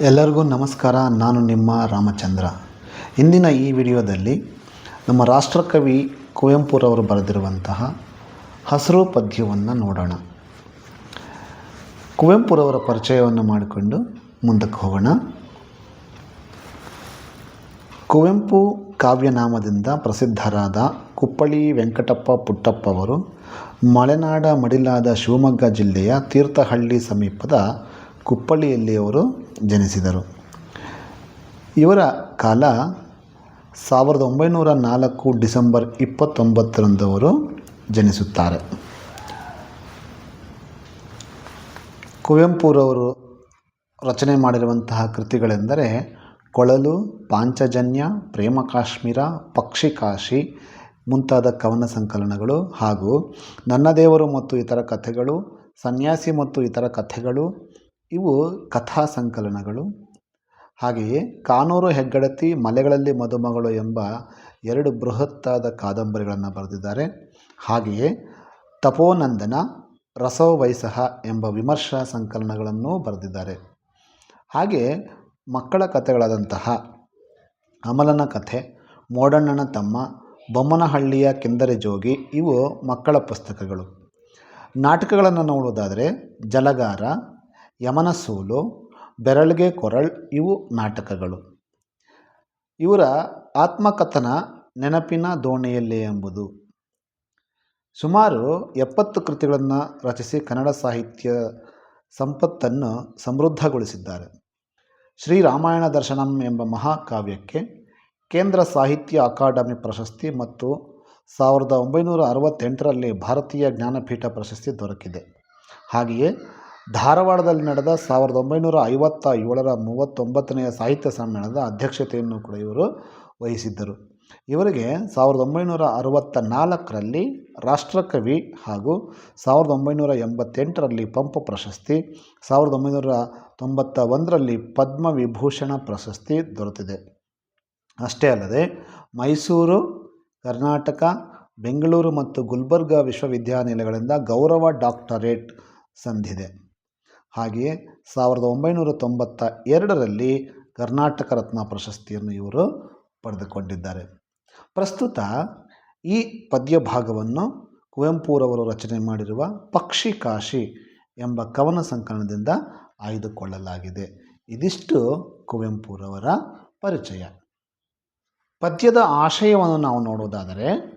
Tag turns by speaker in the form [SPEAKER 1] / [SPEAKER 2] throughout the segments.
[SPEAKER 1] ಎಲ್ಲರಿಗೂ ನಮಸ್ಕಾರ. ನಾನು ನಿಮ್ಮ ರಾಮಚಂದ್ರ. ಇಂದಿನ ಈ ವಿಡಿಯೋದಲ್ಲಿ ನಮ್ಮ ರಾಷ್ಟ್ರಕವಿ ಕುವೆಂಪುರವರು ಬರೆದಿರುವಂತಹ ಹಸಿರು ಪದ್ಯವನ್ನು ನೋಡೋಣ. ಕುವೆಂಪುರವರ ಪರಿಚಯವನ್ನು ಮಾಡಿಕೊಂಡು ಮುಂದಕ್ಕೆ ಹೋಗೋಣ. ಕುವೆಂಪು ಕಾವ್ಯನಾಮದಿಂದ ಪ್ರಸಿದ್ಧರಾದ ಕುಪ್ಪಳಿ ವೆಂಕಟಪ್ಪ ಪುಟ್ಟಪ್ಪವರು ಮಲೆನಾಡ ಮಡಿಲಾದ ಶಿವಮೊಗ್ಗ ಜಿಲ್ಲೆಯ ತೀರ್ಥಹಳ್ಳಿ ಸಮೀಪದ ಕುಪ್ಪಳ್ಳಿಯಲ್ಲಿ ಅವರು ಜನಿಸಿದರು. ಇವರ ಕಾಲ ಸಾವಿರದ ಒಂಬೈನೂರ ನಾಲ್ಕು ಡಿಸೆಂಬರ್ ಇಪ್ಪತ್ತೊಂಬತ್ತರಂದು ಅವರು ಜನಿಸುತ್ತಾರೆ. ಕುವೆಂಪುರವರು ರಚನೆ ಮಾಡಿರುವಂತಹ ಕೃತಿಗಳೆಂದರೆ ಕೊಳಲು, ಪಾಂಚಜನ್ಯ, ಪ್ರೇಮ ಕಾಶ್ಮೀರ, ಪಕ್ಷಿ ಕಾಶಿ ಮುಂತಾದ ಕವನ ಸಂಕಲನಗಳು ಹಾಗೂ ನನ್ನ ದೇವರು ಮತ್ತು ಇತರ ಕಥೆಗಳು, ಸನ್ಯಾಸಿ ಮತ್ತು ಇತರ ಕಥೆಗಳು ಇವು ಕಥಾ ಸಂಕಲನಗಳು. ಹಾಗೆಯೇ ಕಾನೂರು ಹೆಗ್ಗಡತಿ ಮಲೆಗಳಲ್ಲಿ ಮದುಮಗಳು ಎಂಬ ಎರಡು ಬೃಹತ್ತಾದ ಕಾದಂಬರಿಗಳನ್ನು ಬರೆದಿದ್ದಾರೆ. ಹಾಗೆಯೇ ತಪೋನಂದನ, ರಸವೈಸಹ ಎಂಬ ವಿಮರ್ಶಾ ಸಂಕಲನಗಳನ್ನೂ ಬರೆದಿದ್ದಾರೆ. ಹಾಗೆ ಮಕ್ಕಳ ಕಥೆಗಳಾದಂತಹ ಅಮಲನ ಕಥೆ, ಮೋಡಣ್ಣನ ತಮ್ಮ, ಬೊಮ್ಮನಹಳ್ಳಿಯ ಕೆಂದರೆ ಜೋಗಿ ಇವು ಮಕ್ಕಳ ಪುಸ್ತಕಗಳು. ನಾಟಕಗಳನ್ನು ನೋಡುವುದಾದರೆ ಜಲಗಾರ ಯಮನ ಸೂಲು ಬೆರಳ್ಗೆ ಕೊರಳ್ ಇವು ನಾಟಕಗಳು. ಇವರ ಆತ್ಮಕಥನ ನೆನಪಿನ ದೋಣಿಯಲ್ಲಿ ಎಂಬುದು. ಸುಮಾರು ಎಪ್ಪತ್ತು ಕೃತಿಗಳನ್ನು ರಚಿಸಿ ಕನ್ನಡ ಸಾಹಿತ್ಯ ಸಂಪತ್ತನ್ನು ಸಮೃದ್ಧಗೊಳಿಸಿದ್ದಾರೆ. ಶ್ರೀರಾಮಾಯಣ ದರ್ಶನಂ ಎಂಬ ಮಹಾಕಾವ್ಯಕ್ಕೆ ಕೇಂದ್ರ ಸಾಹಿತ್ಯ ಅಕಾಡೆಮಿ ಪ್ರಶಸ್ತಿ ಮತ್ತು ಸಾವಿರದ ಒಂಬೈನೂರ ಅರವತ್ತೆಂಟರಲ್ಲಿ ಭಾರತೀಯ ಜ್ಞಾನಪೀಠ ಪ್ರಶಸ್ತಿ ದೊರಕಿದೆ. ಹಾಗೆಯೇ ಧಾರವಾಡದಲ್ಲಿ ನಡೆದ ಸಾವಿರದ ಒಂಬೈನೂರ ಐವತ್ತ ಏಳರ ಮೂವತ್ತೊಂಬತ್ತನೆಯ ಸಾಹಿತ್ಯ ಸಮ್ಮೇಳನದ ಅಧ್ಯಕ್ಷತೆಯನ್ನು ಕೂಡ ಇವರು ವಹಿಸಿದ್ದರು. ಇವರಿಗೆ ಸಾವಿರದ ಒಂಬೈನೂರ ಅರವತ್ತ ನಾಲ್ಕರಲ್ಲಿ ರಾಷ್ಟ್ರಕವಿ ಹಾಗೂ ಸಾವಿರದ ಒಂಬೈನೂರ ಎಂಬತ್ತೆಂಟರಲ್ಲಿ ಪಂಪ ಪ್ರಶಸ್ತಿ, ಸಾವಿರದ ಒಂಬೈನೂರ ತೊಂಬತ್ತ ಒಂದರಲ್ಲಿ ಪದ್ಮವಿಭೂಷಣ ಪ್ರಶಸ್ತಿ ದೊರೆತಿದೆ. ಅಷ್ಟೇ ಅಲ್ಲದೆ ಮೈಸೂರು, ಕರ್ನಾಟಕ, ಬೆಂಗಳೂರು ಮತ್ತು ಗುಲ್ಬರ್ಗ ವಿಶ್ವವಿದ್ಯಾನಿಲಯಗಳಿಂದ ಗೌರವ ಡಾಕ್ಟರೇಟ್ ಸಂದಿದೆ ಹಾಗೆಯೇ ಸಾವಿರದ ಒಂಬೈನೂರ ತೊಂಬತ್ತ ಎರಡರಲ್ಲಿ ಕರ್ನಾಟಕ ರತ್ನ ಪ್ರಶಸ್ತಿಯನ್ನು ಇವರು ಪಡೆದುಕೊಂಡಿದ್ದಾರೆ. ಪ್ರಸ್ತುತ ಈ ಪದ್ಯ ಭಾಗವನ್ನು ಕುವೆಂಪುರವರು ರಚನೆ ಮಾಡಿರುವ ಪಕ್ಷಿ ಕಾಶಿ ಎಂಬ ಕವನ ಸಂಕಲನದಿಂದ ಆಯ್ದುಕೊಳ್ಳಲಾಗಿದೆ. ಇದಿಷ್ಟು ಕುವೆಂಪುರವರ ಪರಿಚಯ. ಪದ್ಯದ ಆಶಯವನ್ನು ನಾವು ನೋಡುವುದಾದರೆ,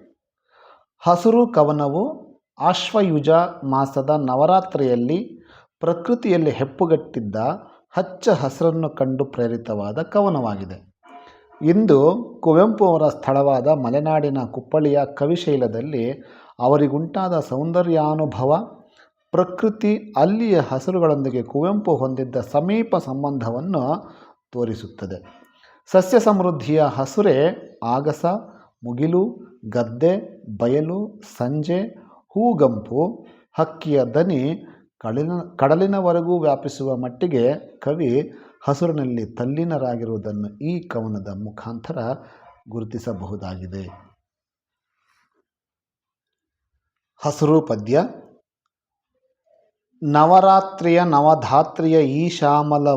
[SPEAKER 1] ಹಸುರು ಕವನವು ಆಶ್ವಯುಜ ಮಾಸದ ನವರಾತ್ರಿಯಲ್ಲಿ ಪ್ರಕೃತಿಯಲ್ಲಿ ಹೆಪ್ಪುಗಟ್ಟಿದ್ದ ಹಚ್ಚ ಹಸಿರನ್ನು ಕಂಡು ಪ್ರೇರಿತವಾದ ಕವನವಾಗಿದೆ. ಇಂದು ಕುವೆಂಪು ಅವರ ಸ್ಥಳವಾದ ಮಲೆನಾಡಿನ ಕುಪ್ಪಳಿಯ ಕವಿಶೈಲದಲ್ಲಿ ಅವರಿಗುಂಟಾದ ಸೌಂದರ್ಯಾನುಭವ, ಪ್ರಕೃತಿ ಅಲ್ಲಿಯ ಹಸಿರುಗಳೊಂದಿಗೆ ಕುವೆಂಪು ಹೊಂದಿದ್ದ ಸಮೀಪ ಸಂಬಂಧವನ್ನು ತೋರಿಸುತ್ತದೆ. ಸಸ್ಯ ಸಮೃದ್ಧಿಯ ಹಸುರೇ ಆಗಸ, ಮುಗಿಲು, ಗದ್ದೆ, ಬಯಲು, ಸಂಜೆ, ಹೂಗಂಪು, ಹಕ್ಕಿಯ ದನಿ ಕಡಿನ, ಕಡಲಿನವರೆಗೂ ವ್ಯಾಪಿಸುವ ಮಟ್ಟಿಗೆ ಕವಿ ಹಸುರಿನಲ್ಲಿ ತಲ್ಲೀನರಾಗಿರುವುದನ್ನು ಈ ಕವನದ ಮುಖಾಂತರ ಗುರುತಿಸಬಹುದಾಗಿದೆ. ಹಸುರು ಪದ್ಯ, ನವರಾತ್ರಿಯ ನವಧಾತ್ರಿಯ ಈ ಶ್ಯಾಮಲ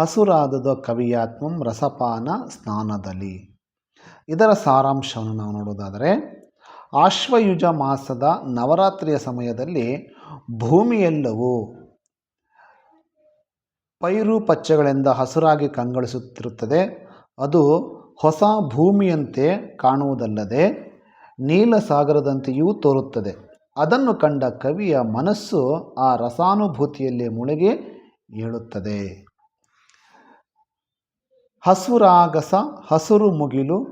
[SPEAKER 1] ಹಸುರಾದುದ ಕವಿಯಾತ್ಮಂ ರಸಪಾನ ಸ್ನಾನದಲ್ಲಿ. ಇದರ ಸಾರಾಂಶವನ್ನು ನಾವು ನೋಡೋದಾದರೆ, ಆಶ್ವಯುಜ ಮಾಸದ ನವರಾತ್ರಿಯ ಸಮಯದಲ್ಲಿ ಭೂಮಿಯೆಲ್ಲವೂ ಪೈರು ಪಚ್ಚೆಗಳಿಂದ ಹಸುರಾಗಿ ಕಂಗೊಳಿಸುತ್ತಿರುತ್ತದೆ. ಅದು ಹೊಸ ಭೂಮಿಯಂತೆ ಕಾಣುವುದಲ್ಲದೆ ನೀಲಸಾಗರದಂತೆಯೂ ತೋರುತ್ತದೆ. ಅದನ್ನು ಕಂಡ ಕವಿಯ ಮನಸ್ಸು ಆ ರಸಾನುಭೂತಿಯಲ್ಲಿ ಮುಳುಗಿ ಏಳುತ್ತದೆ. ಹಸುರಾಗಸ, ಹಸುರು ಮುಗಿಲು,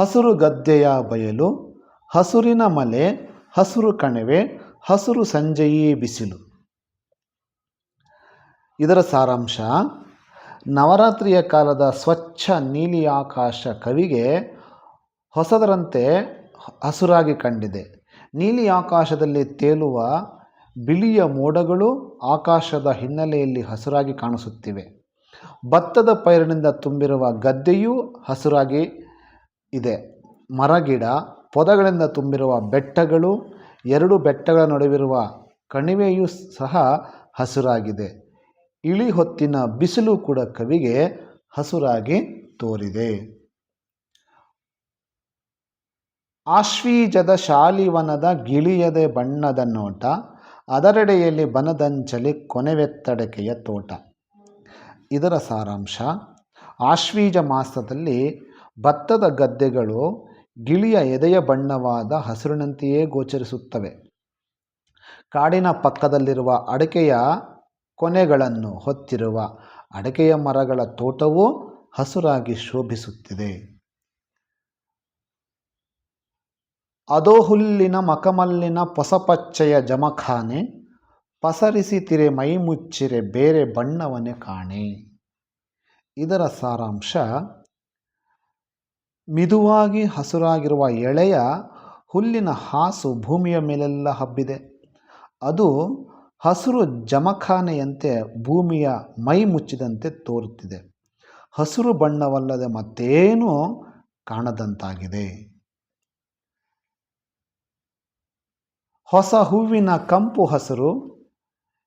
[SPEAKER 1] ಹಸುರು ಗದ್ದೆಯ ಬಯಲು, ಹಸುರಿನ ಮಲೆ, ಹಸುರು ಕಣಿವೆ ಹಸುರು ಸಂಜೆಯೇ ಬಿಸಿಲು. ಇದರ ಸಾರಾಂಶ, ನವರಾತ್ರಿಯ ಕಾಲದ ಸ್ವಚ್ಛ ನೀಲಿ ಆಕಾಶ ಕವಿಗೆ ಹೊಸದರಂತೆ ಹಸುರಾಗಿ ಕಂಡಿದೆ. ನೀಲಿ ಆಕಾಶದಲ್ಲಿ ತೇಲುವ ಬಿಳಿಯ ಮೋಡಗಳು ಆಕಾಶದ ಹಿನ್ನೆಲೆಯಲ್ಲಿ ಹಸುರಾಗಿ ಕಾಣಿಸುತ್ತಿವೆ. ಭತ್ತದ ಪೈರಿನಿಂದ ತುಂಬಿರುವ ಗದ್ದೆಯೂ ಹಸುರಾಗಿ ಇದೆ. ಮರಗಿಡ, ಪೊದಗಳಿಂದ ತುಂಬಿರುವ ಬೆಟ್ಟಗಳು ಎರಡು ಬೆಟ್ಟಗಳ ನಡುವಿರುವ ಕಣಿವೆಯೂ ಸಹ ಹಸುರಾಗಿದೆ. ಇಳಿ ಹೊತ್ತಿನ ಬಿಸಿಲು ಕೂಡ ಕವಿಗೆ ಹಸುರಾಗಿ ತೋರಿದೆ. ಆಶ್ವೀಜದ ಶಾಲಿವನದ ಗಿಳಿಯದೆ ಬಣ್ಣದ ನೋಟ, ಅದರೆಡೆಯಲ್ಲಿ ಬನದಂಚಲಿ ಕೊನೆವೆತ್ತಡಕೆಯ ತೋಟ. ಇದರ ಸಾರಾಂಶ, ಆಶ್ವೀಜ ಮಾಸದಲ್ಲಿ ಭತ್ತದ ಗದ್ದೆಗಳು ಗಿಳಿಯ ಎದೆಯ ಬಣ್ಣವಾದ ಹಸಿರಿನಂತೆಯೇ ಗೋಚರಿಸುತ್ತವೆ. ಕಾಡಿನ ಪಕ್ಕದಲ್ಲಿರುವ ಅಡಕೆಯ ಕೊನೆಗಳನ್ನು ಹೊತ್ತಿರುವ ಅಡಕೆಯ ಮರಗಳ ತೋಟವೂ ಹಸುರಾಗಿ ಶೋಭಿಸುತ್ತಿದೆ. ಅದೋಹುಲ್ಲಿನ ಮಕಮಲ್ಲಿನ ಪೊಸಪಚ್ಚೆಯ ಜಮಖಾನೆ ಪಸರಿಸಿತಿರೆ ಮೈ ಮುಚ್ಚಿರೆ ಬೇರೆ ಬಣ್ಣವನ್ನೇ ಕಾಣೆ. ಇದರ ಸಾರಾಂಶ ಮಿದುವಾಗಿ ಹಸುರಾಗಿರುವ ಎಳೆಯ ಹುಲ್ಲಿನ ಹಾಸು ಭೂಮಿಯ ಮೇಲೆಲ್ಲ ಹಬ್ಬಿದೆ. ಅದು ಹಸಿರು ಜಮಖಾನೆಯಂತೆ ಭೂಮಿಯ ಮೈ ಮುಚ್ಚಿದಂತೆ ತೋರುತ್ತಿದೆ. ಹಸಿರು ಬಣ್ಣವಲ್ಲದೆ ಮತ್ತೇನೂ ಕಾಣದಂತಾಗಿದೆ. ಹೊಸ ಹೂವಿನ ಕಂಪು ಹಸಿರು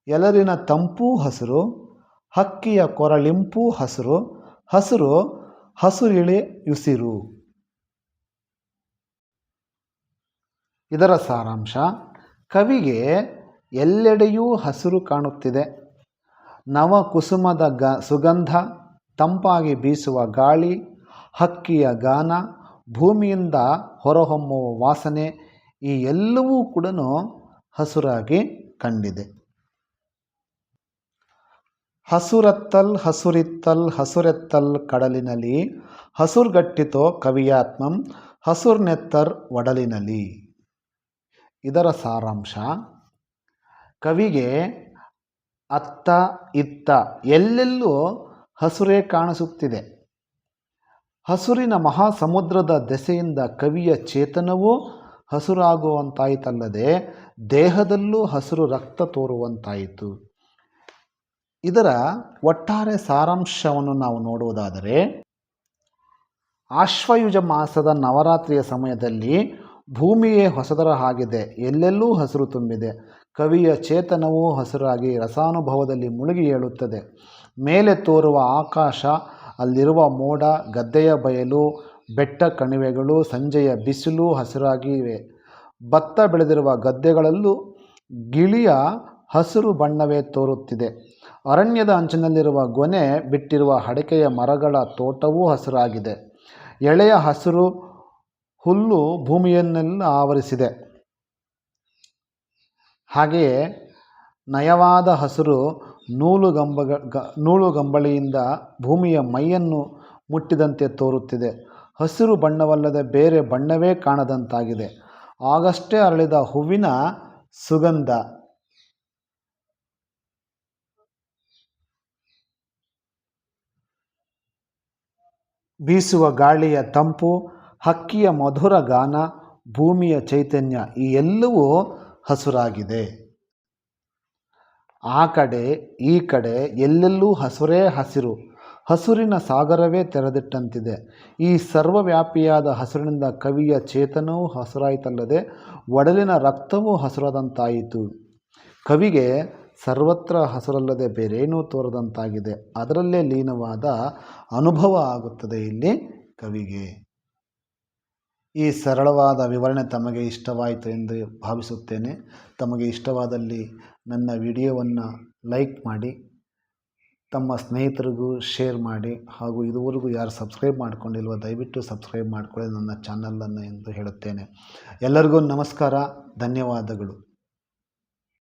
[SPEAKER 1] ಎಲರಿನ ತಂಪು ಹಸಿರು, ಹಕ್ಕಿಯ ಕೊರಳಿಂಪೂ ಹಸಿರು ಹಸಿರು ಹಸುರಿಳೆ ಯುಸಿರು. ಇದರ ಸಾರಾಂಶ, ಕವಿಗೆ ಎಲ್ಲೆಡೆಯೂ ಹಸಿರು ಕಾಣುತ್ತಿದೆ. ನವ ಕುಸುಮದ ಗ, ಸುಗಂಧ, ತಂಪಾಗಿ ಬೀಸುವ ಗಾಳಿ, ಹಕ್ಕಿಯ ಗಾನ, ಭೂಮಿಯಿಂದ ಹೊರಹೊಮ್ಮುವ ವಾಸನೆ, ಈ ಎಲ್ಲವೂ ಕೂಡ ಹಸುರಾಗಿ ಕಂಡಿದೆ. ಹಸುರತ್ತಲ್ ಹಸುರಿತ್ತಲ್ ಹಸುರೆತ್ತಲ್ ಕಡಲಿನಲ್ಲಿ ಹಸುರ್ಗಟ್ಟಿತೋ ಕವಿಯಾತ್ಮಂ, ಹಸುರ್ನೆತ್ತರ್ ಒಡಲಿನಲಿ. ಇದರ ಸಾರಾಂಶ, ಕವಿಗೆ ಅತ್ತ ಇತ್ತ ಎಲ್ಲೆಲ್ಲೂ ಹಸುರೇ ಕಾಣಿಸುತ್ತಿದೆ. ಹಸುರಿನ ಮಹಾಸಮುದ್ರದ ದೆಸೆಯಿಂದ ಕವಿಯ ಚೇತನವೂ ಹಸುರಾಗುವಂತಾಯಿತಲ್ಲದೆ ದೇಹದಲ್ಲೂ ಹಸುರು ರಕ್ತ ತೋರುವಂತಾಯಿತು. ಇದರ ಒಟ್ಟಾರೆ ಸಾರಾಂಶವನ್ನು ನಾವು ನೋಡುವುದಾದರೆ, ಆಶ್ವಯುಜ ಮಾಸದ ನವರಾತ್ರಿಯ ಸಮಯದಲ್ಲಿ ಭೂಮಿಯೇ ಹೊಸದರ ಆಗಿದೆ ಎಲ್ಲೆಲ್ಲೂ ಹಸಿರು ತುಂಬಿದೆ, ಕವಿಯ ಚೇತನವೂ ಹಸಿರಾಗಿ ರಸಾನುಭವದಲ್ಲಿ ಮುಳುಗಿ ಏಳುತ್ತದೆ, ಮೇಲೆ ತೋರುವ ಆಕಾಶ, ಅಲ್ಲಿರುವ ಮೋಡ, ಗದ್ದೆಯ ಬಯಲು, ಬೆಟ್ಟ ಕಣಿವೆಗಳು, ಸಂಜೆಯ ಬಿಸಿಲು ಹಸಿರಾಗಿವೆ, ಭತ್ತ ಬೆಳೆದಿರುವ ಗದ್ದೆಗಳಲ್ಲೂ ಗಿಳಿಯ ಹಸಿರು ಬಣ್ಣವೇ ತೋರುತ್ತಿದೆ ಅರಣ್ಯದ ಅಂಚಿನಲ್ಲಿರುವ ಗೊನೆ ಬಿಟ್ಟಿರುವ ಅಡಕೆಯ ಮರಗಳ ತೋಟವೂ ಹಸಿರಾಗಿದೆ. ಎಳೆಯ ಹಸಿರು ಹುಲ್ಲು ಭೂಮಿಯನ್ನೆಲ್ಲ ಆವರಿಸಿದೆ. ಹಾಗೆಯೇ ನಯವಾದ ಹಸಿರು ನೂಲುಗಂಬಗ ಗ ನೂಲುಗಂಬಳಿಯಿಂದ ಭೂಮಿಯ ಮೈಯನ್ನು ಮುಟ್ಟಿದಂತೆ ತೋರುತ್ತಿದೆ. ಹಸಿರು ಬಣ್ಣವಲ್ಲದೆ ಬೇರೆ ಬಣ್ಣವೇ ಕಾಣದಂತಾಗಿದೆ. ಆಗಷ್ಟೇ ಅರಳಿದ ಹೂವಿನ ಸುಗಂಧ. ಬೀಸುವ ಗಾಳಿಯ ತಂಪು, ಹಕ್ಕಿಯ ಮಧುರ ಗಾನ, ಭೂಮಿಯ ಚೈತನ್ಯ ಈ ಎಲ್ಲವೂ ಹಸುರಾಗಿದೆ. ಆ ಕಡೆ, ಈ ಕಡೆ ಎಲ್ಲೆಲ್ಲೂ ಹಸುರೇ ಹಸಿರು. ಹಸುರಿನ ಸಾಗರವೇ ತೆರೆದಿಟ್ಟಂತಿದೆ. ಈ ಸರ್ವವ್ಯಾಪಿಯಾದ ಹಸುರಿನಿಂದ ಕವಿಯ ಚೇತನವೂ ಹಸುರಾಯಿತಲ್ಲದೆ, ಒಡಲಿನ ರಕ್ತವೂ ಹಸುರಾದಂತಾಯಿತು. ಕವಿಗೆ ಸರ್ವತ್ರ ಹಸುರಲ್ಲದೆ ಬೇರೇನೂ ತೋರದಂತಾಗಿದೆ. ಅದರಲ್ಲೇ ಲೀನವಾದ ಅನುಭವ ಆಗುತ್ತದೆ ಇಲ್ಲಿ ಕವಿಗೆ. ಈ ಸರಳವಾದ ವಿವರಣೆ ತಮಗೆ ಇಷ್ಟವಾಯಿತು ಎಂದು ಭಾವಿಸುತ್ತೇನೆ. ತಮಗೆ ಇಷ್ಟವಾದಲ್ಲಿ ನನ್ನ ವಿಡಿಯೋವನ್ನು ಲೈಕ್ ಮಾಡಿ, ತಮ್ಮ ಸ್ನೇಹಿತರಿಗೂ ಶೇರ್ ಮಾಡಿ ಹಾಗೂ ಇದುವರೆಗೂ ಯಾರು ಸಬ್ಸ್ಕ್ರೈಬ್ ಮಾಡ್ಕೊಂಡಿಲ್ವೋ ದಯವಿಟ್ಟು ಸಬ್ಸ್ಕ್ರೈಬ್ ಮಾಡಿಕೊಳ್ಳಿ ನನ್ನ ಚಾನಲನ್ನು ಎಂದು ಹೇಳುತ್ತೇನೆ. ಎಲ್ಲರಿಗೂ ನಮಸ್ಕಾರ, ಧನ್ಯವಾದಗಳು.